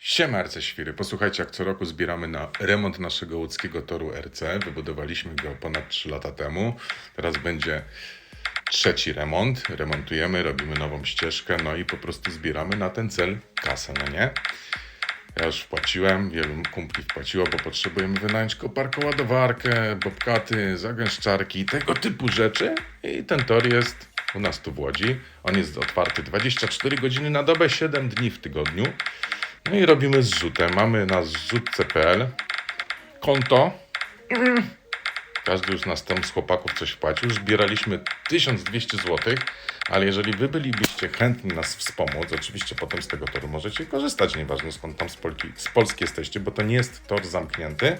Siema RC Świry. Posłuchajcie, jak co roku zbieramy na remont naszego łódzkiego toru RC. Wybudowaliśmy go ponad 3 lata temu. Teraz będzie trzeci remont. Remontujemy, robimy nową ścieżkę, no i po prostu zbieramy na ten cel kasę, no nie? Ja już wpłaciłem, wielu kumpli wpłaciło, bo potrzebujemy wynająć koparkę, ładowarkę, bobkaty, zagęszczarki, tego typu rzeczy. I ten tor jest u nas tu w Łodzi. On jest otwarty 24 godziny na dobę, 7 dni w tygodniu. No i robimy zrzutę. Mamy na zrzutce.pl konto. Każdy już nas tam z chłopaków coś wpłacił. Zbieraliśmy 1200 zł, ale jeżeli wy bylibyście chętni nas wspomóc, oczywiście potem z tego toru możecie korzystać, nieważne skąd tam z Polski, z Polski jesteście, bo to nie jest tor zamknięty.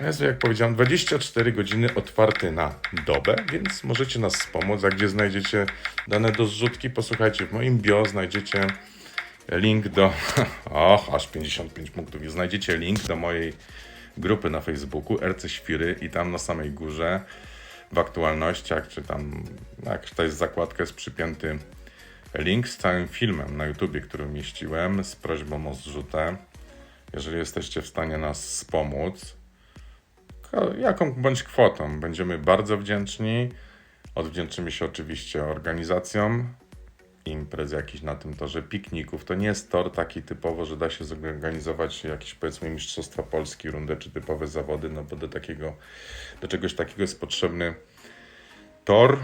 Jest, jak powiedziałem, 24 godziny otwarty na dobę, więc możecie nas wspomóc. A gdzie znajdziecie dane do zrzutki? Posłuchajcie, w moim bio znajdziecie link do. Och, aż 55 punktów. Znajdziecie link do mojej grupy na Facebooku RC Świry i tam na samej górze w aktualnościach, czy tam jak to jest zakładka, jest przypięty link z całym filmem na YouTubie, który umieściłem z prośbą o zrzutę. Jeżeli jesteście w stanie nas wspomóc, jaką bądź kwotą, będziemy bardzo wdzięczni. Odwdzięczymy się oczywiście organizacjom imprez jakichś na tym torze, pikników. To nie jest tor taki typowo, że da się zorganizować jakieś powiedzmy Mistrzostwa Polski, rundę czy typowe zawody, no bo do takiego, do czegoś takiego jest potrzebny tor,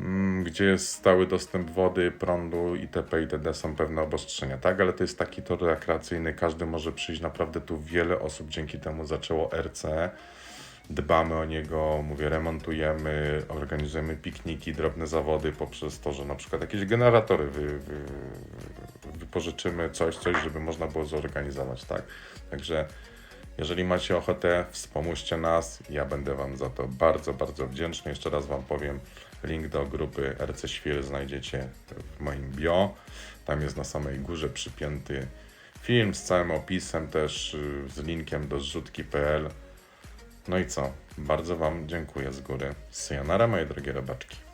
mm, gdzie jest stały dostęp wody, prądu itp. itd. są pewne obostrzenia, tak? Ale to jest taki tor rekreacyjny, każdy może przyjść, naprawdę tu wiele osób dzięki temu zaczęło RC. Dbamy o niego, mówię, remontujemy, organizujemy pikniki, drobne zawody poprzez to, że na przykład jakieś generatory wy, wy, wypożyczymy, coś, coś, żeby można było zorganizować, tak? Także jeżeli macie ochotę, wspomóżcie nas. Ja będę Wam za to bardzo, bardzo wdzięczny. Jeszcze raz Wam powiem, link do grupy RC Świr znajdziecie w moim bio. Tam jest na samej górze przypięty film z całym opisem, też y, z linkiem do zrzutki.pl. No i co? Bardzo Wam dziękuję z góry. Sayonara, moje drogie robaczki.